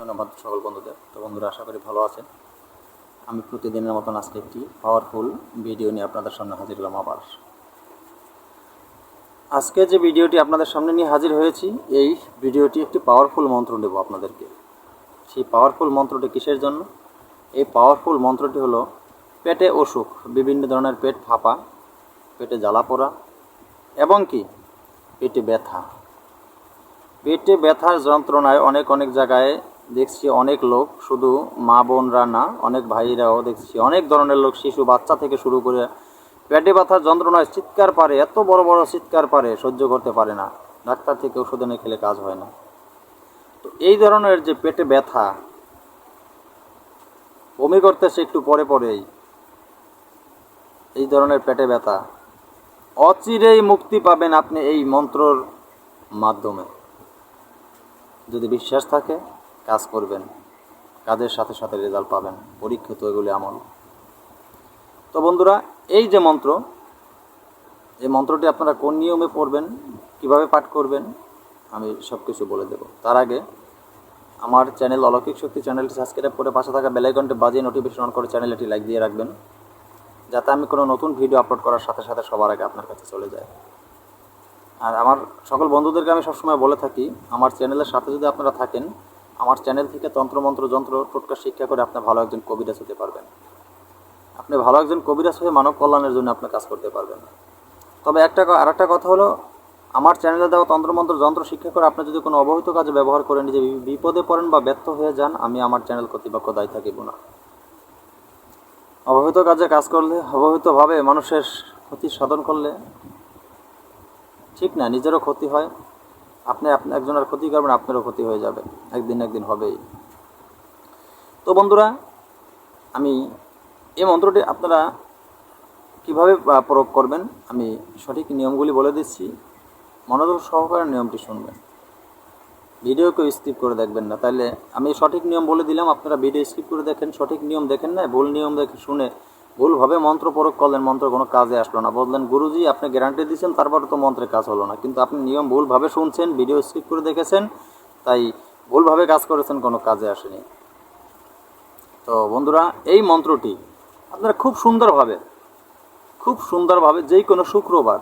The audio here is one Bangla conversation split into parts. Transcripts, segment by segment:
ধন্যবাদ সকল বন্ধুদের, তো বন্ধুরা আশা করি ভালো আছেন। আমি প্রতিদিনের মতন আজকে একটি পাওয়ারফুল ভিডিও নিয়ে আপনাদের সামনে হাজির হলাম আবার। আজকে যে ভিডিওটি আপনাদের সামনে নিয়ে হাজির হয়েছি, এই ভিডিওটি একটি পাওয়ারফুল মন্ত্র দেব আপনাদেরকে। সেই পাওয়ারফুল মন্ত্রটি কিসের জন্য? এই পাওয়ারফুল মন্ত্রটি হলো, পেটে অসুখ, বিভিন্ন ধরনের পেট ফাঁপা, পেটে জ্বালা পোড়া, এবং কি? পেটে ব্যথা। পেটে ব্যথার যন্ত্রণায় অনেক অনেক জায়গায় দেখছি অনেক লোক, শুধু মা বোনরা না, অনেক ভাইরাও দেখছি। অনেক ধরনের লোক, শিশু, বাচ্চা থেকে শুরু করে পেটে ব্যথার যন্ত্রণায় চিৎকার পারে, এত বড় বড় চিৎকার পারে, সহ্য করতে পারে না। ডাক্তার থেকে ওষুধ এনে খেলে কাজ হয় না। তো এই ধরনের যে পেটে ব্যথা, বমি করতেছে একটু পরে পরেই, এই ধরনের পেটে ব্যথা, অচিরেই মুক্তি পাবেন আপনি এই মন্ত্রর মাধ্যমে। যদি বিশ্বাস থাকে কাজ করবেন, কাজের সাথে সাথে রেজাল্ট পাবেন, পরীক্ষিত এগুলি আমল। তো বন্ধুরা, এই যে মন্ত্র, এই মন্ত্রটি আপনারা কোন নিয়মে পড়বেন, কীভাবে পাঠ করবেন, আমি সব কিছু বলে দেব। তার আগে, আমার চ্যানেল অলৌকিক শক্তি চ্যানেলটি সাবস্ক্রাইব করে পাশে থাকা বেলাইকনটি বাজিয়ে নোটিফিকেশন অন করে চ্যানেলটি লাইক দিয়ে রাখবেন, যাতে আমি কোনো নতুন ভিডিও আপলোড করার সাথে সাথে সবার আগে আপনার কাছে চলে যায়। আর আমার সকল বন্ধুদেরকে আমি সবসময় বলে থাকি, আমার চ্যানেলের সাথে যদি আপনারা থাকেন আমার চ্যানেল থেকে তন্ত্রমন্ত্র যন্ত্র টোটকা শিক্ষা করে আপনি ভালো একজন কবিরাজ হতে পারবেন। আপনি ভালো একজন কবিরাজ হয়ে মানব কল্যাণের জন্য আপনি কাজ করতে পারবেন। তবে একটা আর একটা কথা হলো, আমার চ্যানেলে দেওয়া তন্ত্রমন্ত্র যন্ত্র শিক্ষা করে আপনি যদি কোনো অবহিত কাজে ব্যবহার করে নিজে বিপদে পড়েন বা ব্যর্থ হয়ে যান, আমি আমার চ্যানেল কর্তৃপক্ষ দায়ী থাকিব না। অবহিত কাজে কাজ করলে, অবহিতভাবে মানুষের ক্ষতি সাধন করলে ঠিক না, নিজেরও ক্ষতি হয়। আপনি আপনি একজনের ক্ষতি করবেন, আপনারও ক্ষতি হয়ে যাবে। একদিন একদিন হবেই। তো বন্ধুরা, আমি এই মন্ত্রটি আপনারা কীভাবে প্রয়োগ করবেন, আমি সঠিক নিয়মগুলি বলে দিচ্ছি। মনোযোগ সহকারে নিয়মটি শুনবেন। ভিডিও কেউ স্কিপ করে দেখবেন না। তাহলে আমি সঠিক নিয়ম বলে দিলাম, আপনারা ভিডিও স্কিপ করে দেখেন, সঠিক নিয়ম দেখেন না, ভুল নিয়ম দেখে শুনে ভুলভাবে মন্ত্র প্রয়োগ করলেন, মন্ত্র কোনো কাজে আসলো না। বললেন, গুরুজি, আপনি গ্যারান্টি দিয়েছেন, তারপরে তো মন্ত্রের কাজ হলো না। কিন্তু আপনি নিয়ম ভুলভাবে শুনছেন ভিডিও স্কিপ করে দেখেছেন, তাই ভুলভাবে কাজ করেছেন, কোনো কাজে আসেনি। তো বন্ধুরা, এই মন্ত্রটি আপনারা খুব সুন্দরভাবে খুব সুন্দরভাবে যেই কোনো শুক্রবার,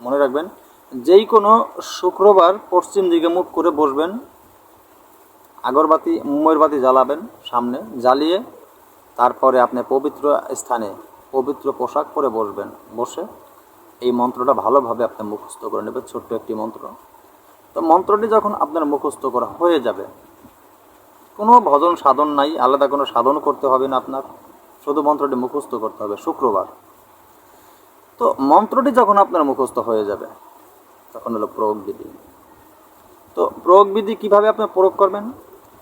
মনে রাখবেন যেই কোনো শুক্রবার পশ্চিম দিকে মুখ করে বসবেন, আগরবাতি মোমেরবাতি জ্বালাবেন সামনে, জ্বালিয়ে তারপরে আপনি পবিত্র স্থানে পবিত্র পোশাক পরে বসবেন। বসে এই মন্ত্রটা ভালোভাবে আপনি মুখস্থ করে নেবেন, ছোট্ট একটি মন্ত্র। তো মন্ত্রটি যখন আপনার মুখস্থ করা হয়ে যাবে, কোনো ভজন সাধন নাই, আলাদা কোনো সাধন করতে হবে না আপনার। শুধু মন্ত্রটি মুখস্থ করতে হবে, শুক্রবার। তো মন্ত্রটি যখন আপনার মুখস্থ হয়ে যাবে, তখন হলো প্রয়োগ বিধি তো প্রয়োগ বিধি কীভাবে আপনি প্রয়োগ করবেন?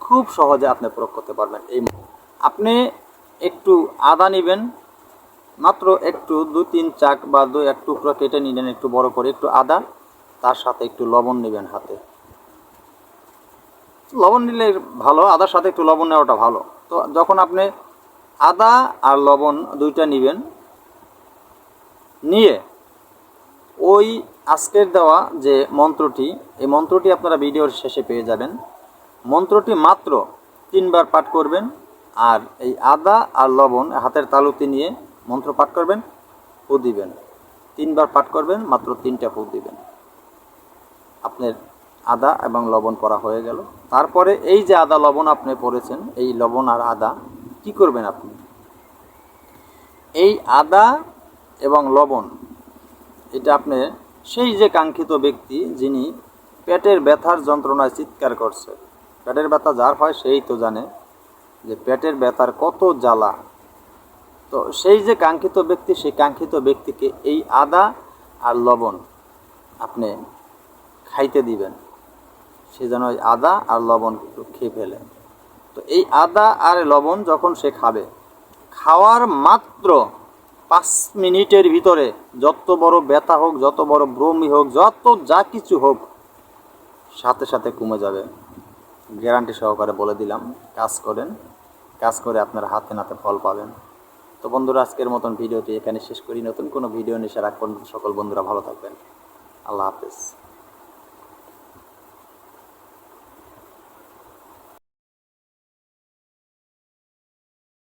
খুব সহজে আপনি প্রয়োগ করতে পারবেন। এই আপনি একটু আদা নেবেন। মাত্র একটু, দু, তিন চাক বা দু, এক টুকরো কেটে নিলেন একটু বড় করে, একটু আদা। তার সাথে একটু লবণ নেবেন হাতে। লবণ নিলে ভালো, আদার সাথে একটু লবণ নেওয়াটা ভালো। তো যখন আপনি আদা আর লবণ দুইটা নেবেন, নিয়ে ওই আজকের দেওয়া যে মন্ত্রটি, এই মন্ত্রটি আপনারা ভিডিওর শেষে পেয়ে যাবেন। মন্ত্রটি মাত্র তিনবার পাঠ করবেন। আর এই আদা আর লবণ হাতের তালুতে নিয়ে মন্ত্র পাঠ করবেন ফু দিবেন। তিনবার পাঠ করবেন, মাত্র তিনটা ফু দিবেন। আপনার আদা এবং লবণ পরা হয়ে গেল। তারপরে এই যে আদা, লবণ আপনি পড়েছেন, এই লবণ আর আদা কি করবেন আপনি? এই আদা এবং লবণ, এটা আপনি সেই যে কাঙ্ক্ষিত ব্যক্তি যিনি পেটের ব্যথার যন্ত্রণায় চিৎকার করছে। পেটের ব্যথা যার হয় সেই তো জানে। যে পেটের ব্যথার কত জ্বালা। তো সেই যে কাঙ্ক্ষিত ব্যক্তি, সেই কাঙ্ক্ষিত ব্যক্তিকে এই আদা আর লবণ আপনি খাইতে দিবেন। সে যেন ওই আদা আর লবণ খেয়ে ফেলে। তো এই আদা আর লবণ যখন সে খাবে, খাওয়ার মাত্র পাঁচ মিনিটের ভিতরে যত বড় ব্যথা হোক, যত বড় ব্রমি হোক, যত যা কিছু হোক, সাথে সাথে কমে যাবে। গ্যারান্টি সহকারে বলে দিলাম, কাজ করেন। কাজ করে আপনারা হাতে নাতে ফল পাবেন। তো বন্ধুরা, আজকের মতন ভিডিওটি এখানে শেষ করি। নতুন কোনো ভিডিও নিয়ে সারা সকল বন্ধুরা ভালো থাকবেন। আল্লাহ হাফেজ।